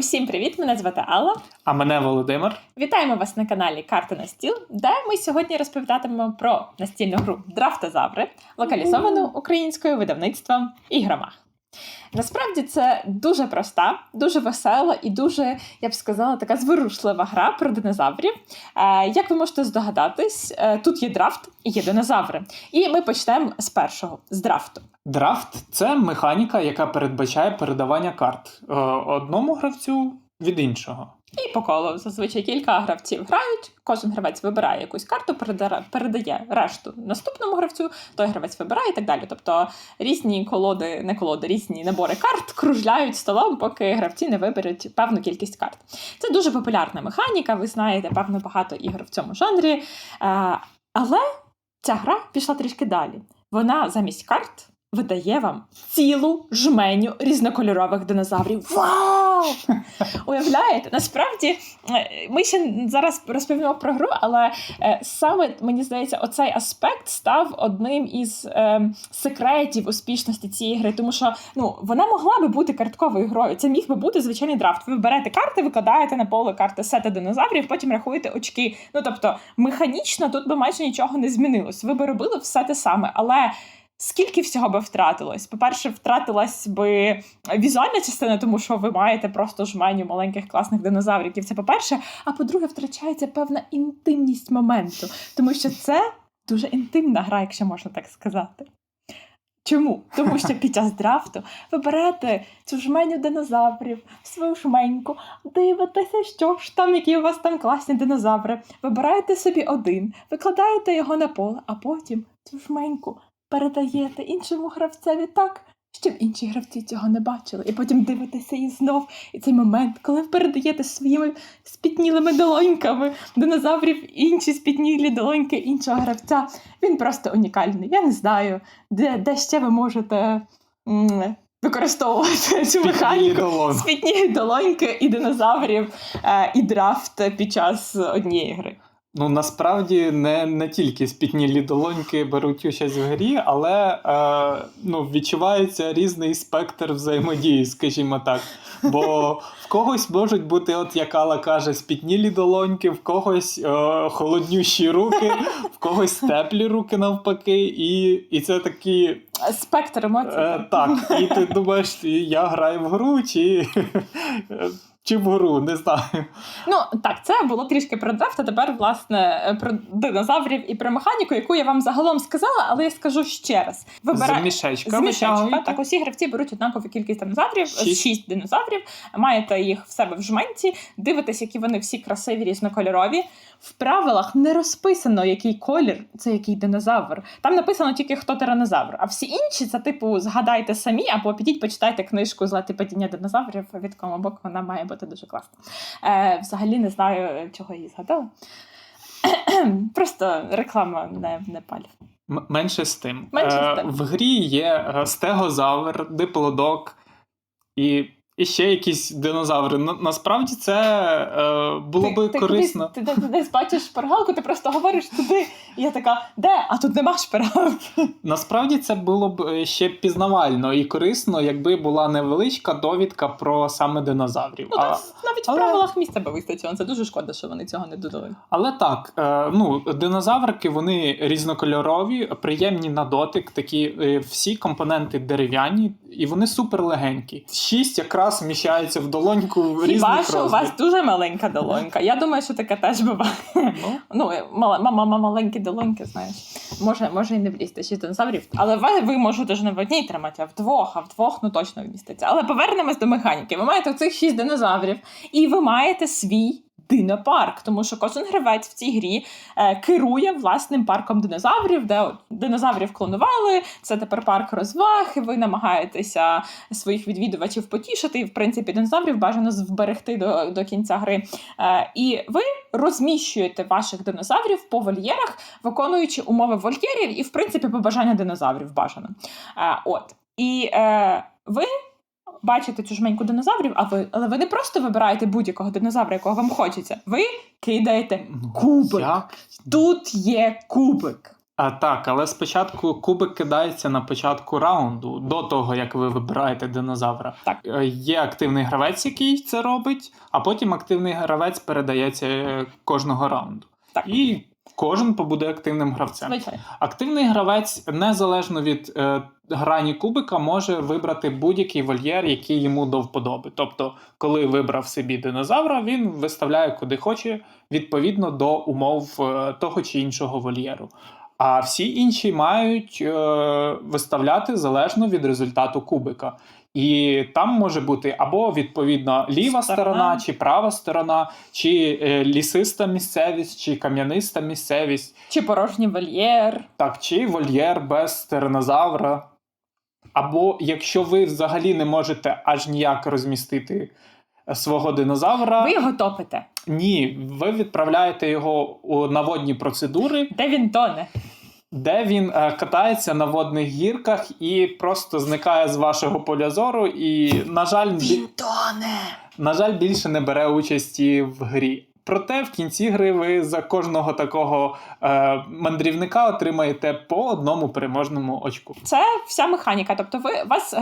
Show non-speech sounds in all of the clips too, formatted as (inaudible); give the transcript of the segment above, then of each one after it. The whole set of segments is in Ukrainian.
Усім привіт! Мене звати Алла. А мене Володимир. Вітаємо вас на каналі Карта на стіл, де ми сьогодні розповідатимемо про настільну гру Драфтозаври, локалізовану українською видавництвом Ігромах. Насправді це дуже проста, дуже весела і дуже, я б сказала, така зворушлива гра про динозаврів. Е, як ви можете здогадатись, е, тут є драфт і є динозаври. І ми почнемо з першого з драфту. Драфт це механіка, яка передбачає передавання карт е, одному гравцю від іншого. І по колу зазвичай кілька гравців грають. Кожен гравець вибирає якусь карту, передає решту наступному гравцю, той гравець вибирає і так далі. Тобто різні колоди, не колоди, різні набори карт кружляють столом, поки гравці не виберуть певну кількість карт. Це дуже популярна механіка. Ви знаєте, певно, багато ігор в цьому жанрі. Е, Але ця гра пішла трішки далі. Вона замість карт. Видає вам цілу жменю різнокольорових динозаврів. Вау! Уявляєте, насправді е, ми ще зараз розповімо про гру, але е, саме мені здається, оцей аспект став одним із е, секретів успішності цієї гри, тому що ну вона могла би бути картковою грою. Це міг би бути звичайний драфт. Ви берете карти, викладаєте на поле карти сета динозаврів, потім рахуєте очки. Ну тобто, механічно тут би майже нічого не змінилось. Ви би робили все те саме, але. Скільки всього би втратилось? По-перше, втратилась би візуальна частина, тому що ви маєте просто жменю маленьких класних динозавриків. Це по-перше. А по-друге, втрачається певна інтимність моменту, тому що це дуже інтимна гра, якщо можна так сказати. Чому? Тому що під час драфту ви берете цю жменю динозаврів, свою жменьку, дивитеся, що ж там, які у вас там класні динозаври. Вибираєте собі один, викладаєте його на поле, а потім цю жменьку передаєте іншому гравцеві так, щоб інші гравці цього не бачили. І потім дивитеся і знов. І цей момент, коли ви передаєте своїми спітнілими долоньками динозаврів інші спітнілі долоньки іншого гравця, він просто унікальний. Я не знаю, де, де ще ви можете використовувати цю механіку. Спітні долоньки і динозаврів, е, і драфт під час однієї гри. Ну насправді не, не тільки спітнілі долоньки беруть участь в грі, але е, ну, відчувається різний спектр взаємодії, скажімо так. Бо в когось можуть бути, от як Алла каже, спітнілі долоньки, в когось е, холоднющі руки, в когось теплі руки навпаки, і, і це такі. Спектр емоцій. Е, так, і ти думаєш, я граю в гру чи, чи в гру, не знаю. Ну так, це було трішки про драфт, а тепер, власне, про динозаврів і про механіку, яку я вам загалом сказала, але я скажу ще раз. З мішечка з мішечка. Так, усі гравці беруть однакову кількість динозаврів, Шість. шість динозаврів, маєте їх в себе в жменці, дивитесь, які вони всі красиві, різнокольорові. В правилах не розписано, який колір це який динозавр. Там написано тільки хто тиранозавр. А всі інші це, типу, згадайте самі, або підіть, почитайте книжку Злати падіння динозаврів від Комобок, вона має бути дуже класна. Е, взагалі не знаю, чого її згадала. (clears throat) Просто реклама не, не паль. М- Менше з тим. Менше з Е, тим. В грі є е, стегозавр, диплодок і, і ще якісь динозаври. На- насправді це е, було би ти, корисно. Ти, кудись- ти, ти десь бачиш шпаргалку, ти просто говориш туди. І я така, де? А тут нема шпаргалки. Насправді це було б е, ще пізнавально і корисно, якби була невеличка довідка про саме динозаврів. Ну, а, там навіть але- в правилах місця би вистачило. Це дуже шкода, що вони цього не додали. але так, е, ну, динозаврики вони різнокольорові, приємні на дотик, такі е, всі компоненти дерев'яні, і вони супер легенькі. Шість якраз вміщається в долоньку Хіба різних що у вас дуже маленька долонька. Я думаю, що таке теж буває. Ну, Ну, мала, мама, маленькі долоньки, знаєш. Може, може і не влізти шість динозаврів. Але ви, ви можете ж не в одній тримати, а в двох, а в двох ну точно вміститься. Але повернемось до механіки. Ви маєте цих шість динозаврів, і ви маєте свій. Динопарк, тому що кожен гравець в цій грі е, керує власним парком динозаврів, де динозаврів клонували. Це тепер парк розваг. Ви намагаєтеся своїх відвідувачів потішити. І в принципі динозаврів бажано вберегти до, до кінця гри. Е, і ви розміщуєте ваших динозаврів по вольєрах, виконуючи умови вольєрів і, в принципі, побажання динозаврів бажано. Е, от. І е, ви бачите цю жменьку динозаврів, а ви, але ви не просто вибираєте будь-якого динозавра, якого вам хочеться. Ви кидаєте ну, кубик. Як? Тут є кубик. А, так, але спочатку кубик кидається на початку раунду, до того як ви вибираєте динозавра. Так. Е, Є активний гравець, який це робить, а потім активний гравець передається е, кожного раунду. Так. І кожен побуде активним гравцем. Звичайно. Активний гравець, незалежно від е, грані кубика, може вибрати будь-який вольєр, який йому до вподоби. Тобто, коли вибрав собі динозавра, він виставляє куди хоче відповідно до умов е, того чи іншого вольєру. А всі інші мають е, виставляти залежно від результату кубика. І там може бути або відповідно ліва Сторона. сторона, чи права сторона, чи е, лісиста місцевість, чи кам'яниста місцевість. Чи порожній вольєр. Так, чи вольєр без тиранозавра. Або якщо ви взагалі не можете аж ніяк розмістити е, свого динозавра, Ви його топите. ні, ви відправляєте його у наводні процедури, Де він тоне? Де він е, катається на водних гірках і просто зникає з вашого поля зору, і, на жаль, він тоне. на жаль, більше не бере участі в грі. Проте в кінці гри ви за кожного такого е, мандрівника отримаєте по одному переможному очку. Це вся механіка. Тобто, ви вас е,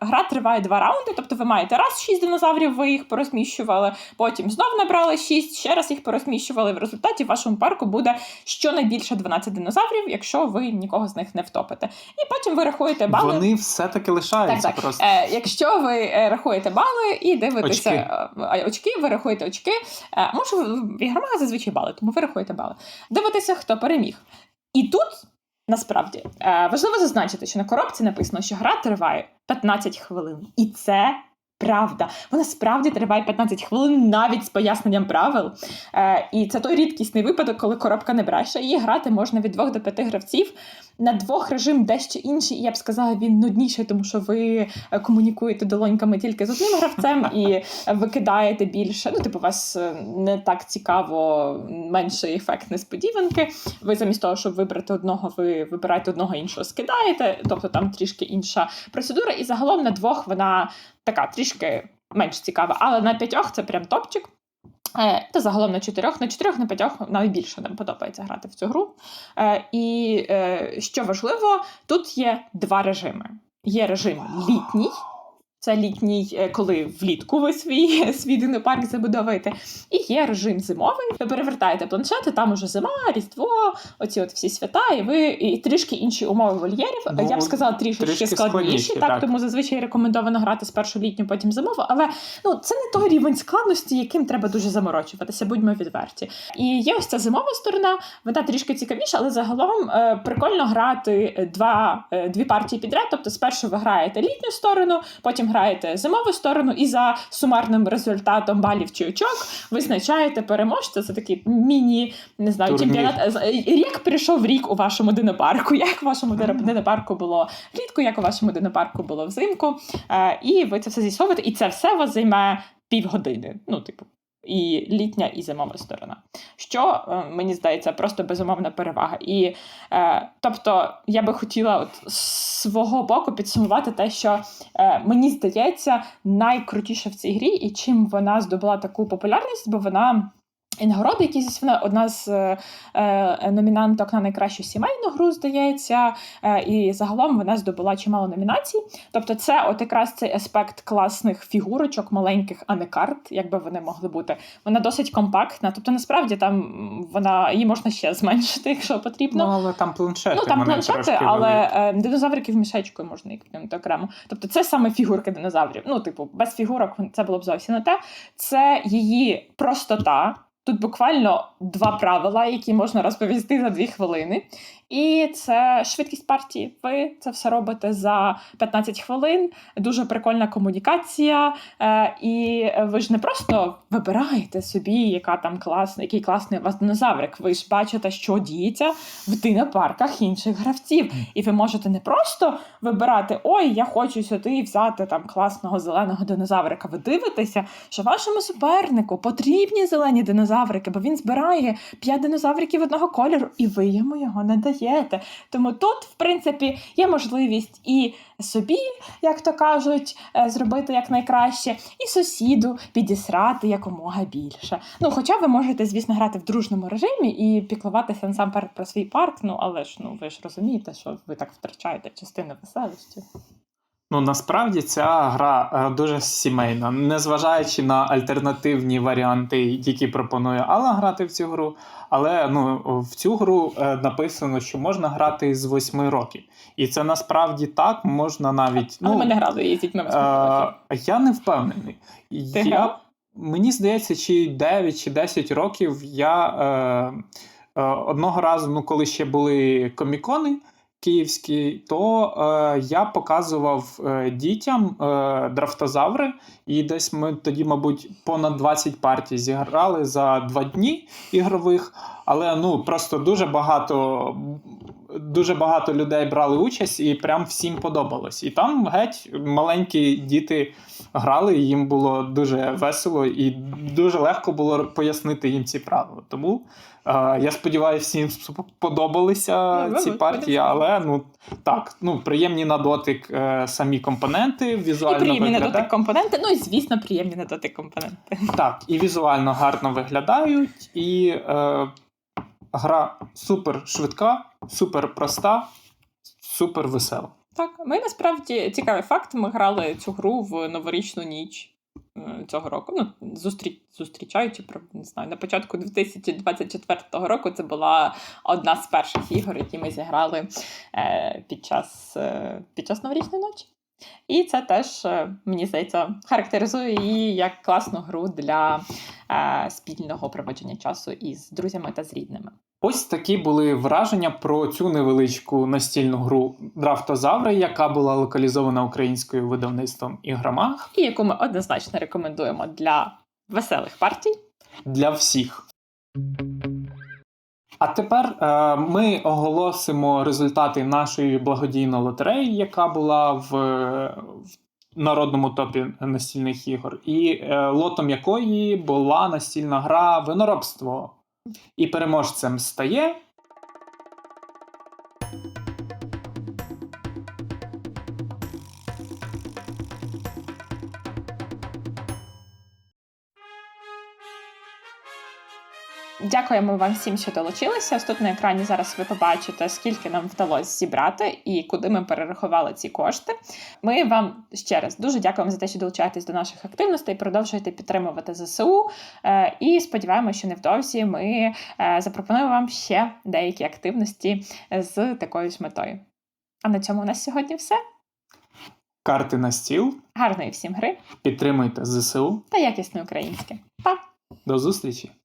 гра триває два раунди. Тобто, ви маєте раз шість динозаврів, ви їх порозміщували, потім знов набрали шість, ще раз їх порозміщували. В результаті в вашому парку буде щонайбільше 12 динозаврів, якщо ви нікого з них не втопите. І потім ви рахуєте бали. Вони все-таки лишаються Так, так. просто. Е, якщо ви е, рахуєте бали і дивитеся Очки. очки, очки ви рахуєте очки. Е, може, в ігромага зазвичай бали, тому ви рахуєте бали. Дивитися, хто переміг. І тут. Насправді е, важливо зазначити, що на коробці написано, що гра триває 15 хвилин, і це правда. Вона справді триває 15 хвилин навіть з поясненням правил. Е, і це той рідкісний випадок, коли коробка не бреше. Її грати можна від 2 до 5 гравців. На двох режим дещо інший, і я б сказала, він нудніший, тому що ви е, комунікуєте долоньками тільки з одним гравцем і викидаєте більше. Ну, типу, вас е, не так цікаво, менший ефект несподіванки. Ви замість того, щоб вибрати одного, ви вибираєте одного іншого, скидаєте. Тобто там трішки інша процедура. І загалом на двох вона така трішки менш цікава. Але на п'ятьох це прям топчик. Е, Та загалом на чотирьох, на чотирьох, на п'ятьох найбільше нам подобається грати в цю гру. Е, І е, що важливо, тут є два режими: є режим літній. Це літній, е, коли влітку ви свій, (laughs) свій динопарк забудовуєте. І є режим зимовий. Ви перевертаєте планшети, там уже зима, різдво, оці от всі свята, і ви і трішки інші умови вольєрів. Ну, Я б сказала, трішки, трішки складніші, складніші, так, так. тому зазвичай рекомендовано грати спершу літню, потім зимову. Але ну це не той рівень складності, яким треба дуже заморочуватися, будьмо відверті. І є ось ця зимова сторона, вона трішки цікавіша, але загалом е, прикольно грати е, два, е, дві партії підряд. Тобто, спершу ви граєте літню сторону, потім граєте зимову сторону, і за сумарним результатом балів чи очок визначаєте переможця. Це такий міні, не знаю, Турнір. чемпіонат. Рік Як прийшов рік у вашому динопарку, (laughs) як в вашому динопарку динопарку було влітку, як у вашому динопарку було взимку. Е, і ви це все з'ясовуєте, і це все вас займе півгодини. Ну, типу. І літня, і зимова сторона. Що е, мені здається, просто безумовна перевага. І е, тобто, я би хотіла от свого боку підсумувати те, що е, мені здається найкрутіше в цій грі, і чим вона здобула таку популярність, бо вона. І нагороди, якісь вона одна з е, е, номінанток на найкращу сімейну гру, здається, е, і загалом вона здобула чимало номінацій. Тобто, це от якраз цей аспект класних фігурочок, маленьких, а не карт, якби вони могли бути. Вона досить компактна. Тобто, насправді там вона її можна ще зменшити, (laughs) якщо потрібно. Ну, але там планшети. Ну, там планшети, але е, динозавриків мішечкою можна і кинути окремо. Тобто, це саме фігурки динозаврів. Ну, типу, без фігурок це було б зовсім не те. Це її простота. Тут буквально два правила, які можна розповісти за дві хвилини. І це швидкість партії. Ви це все робите за 15 хвилин. Дуже прикольна комунікація. Е, і ви ж не просто вибираєте собі, яка там класна, який класний у вас динозаврик. Ви ж бачите, що діється в динопарках інших гравців. І ви можете не просто вибирати: ой, я хочу сюди взяти там класного зеленого динозаврика. Ви дивитеся, що вашому супернику потрібні зелені динозаврики, бо він збирає 5 динозавриків одного кольору, і ви йому його не даєте. Виграєте. Тому тут, в принципі, є можливість і собі, як то кажуть, е, зробити якнайкраще, і сусіду підісрати якомога більше. Ну, хоча ви можете, звісно, грати в дружному режимі і піклуватися насамперед про свій парк, ну але ж ну ви ж розумієте, що ви так втрачаєте частину веселощі. Ну насправді ця гра е, дуже сімейна, незважаючи на альтернативні варіанти, які пропонує Алла грати в цю гру. Але ну, в цю гру е, написано, що можна грати з 8 років. І це насправді так, можна навіть. Але ну, ми не грали її з дітьми років. Е, я не впевнений. Ти я, грав? мені здається, чи 9 чи 10 років я е, е, одного разу, ну, коли ще були комікони київські, то е, я показував е, дітям е, драфтозаври, і десь ми тоді, мабуть, понад 20 партій зіграли за два дні ігрових. Але ну просто дуже багато, дуже багато людей брали участь, і прям всім подобалось. І там геть маленькі діти грали, і їм було дуже весело і дуже легко було пояснити їм ці правила. Тому е, я сподіваюся, всім сподобалися Ну, ці партії, але ну так, ну приємні на дотик е, самі компоненти, І візуально приємні на дотик компоненти, ну і звісно, приємні на дотик компоненти. Так, і візуально гарно виглядають, і е, гра супер швидка, супер проста, супер весела. Так, ми насправді цікавий факт. Ми грали цю гру в новорічну ніч е, цього року. Ну, зустрі... зустрічаючи про- не знаю, на початку 2024 року. Це була одна з перших ігор, які ми зіграли е, під час, е, під час новорічної ночі. І це теж, е, мені здається, характеризує її як класну гру для е, спільного проводження часу із друзями та з рідними. Ось такі були враження про цю невеличку настільну гру Драфтозаври, яка була локалізована українською видавництвом Ігромаг І яку ми однозначно рекомендуємо для веселих партій. для всіх. А тепер е, ми оголосимо результати нашої благодійної лотереї, яка була в, в народному топі настільних ігор, і е, лотом якої була настільна гра Виноробство. І переможцем стає. Дякуємо вам всім, що долучилися. Ось тут на екрані зараз ви побачите, скільки нам вдалося зібрати і куди ми перерахували ці кошти. Ми вам ще раз дуже дякуємо за те, що долучаєтесь до наших активностей, продовжуєте підтримувати ЗСУ. Е, І сподіваємося, що невдовзі ми е, запропонуємо вам ще деякі активності з такою ж метою. А на цьому у нас сьогодні все. Карти на стіл. Гарної всім гри Підтримуйте ЗСУ. та якісне українське. Па! До зустрічі!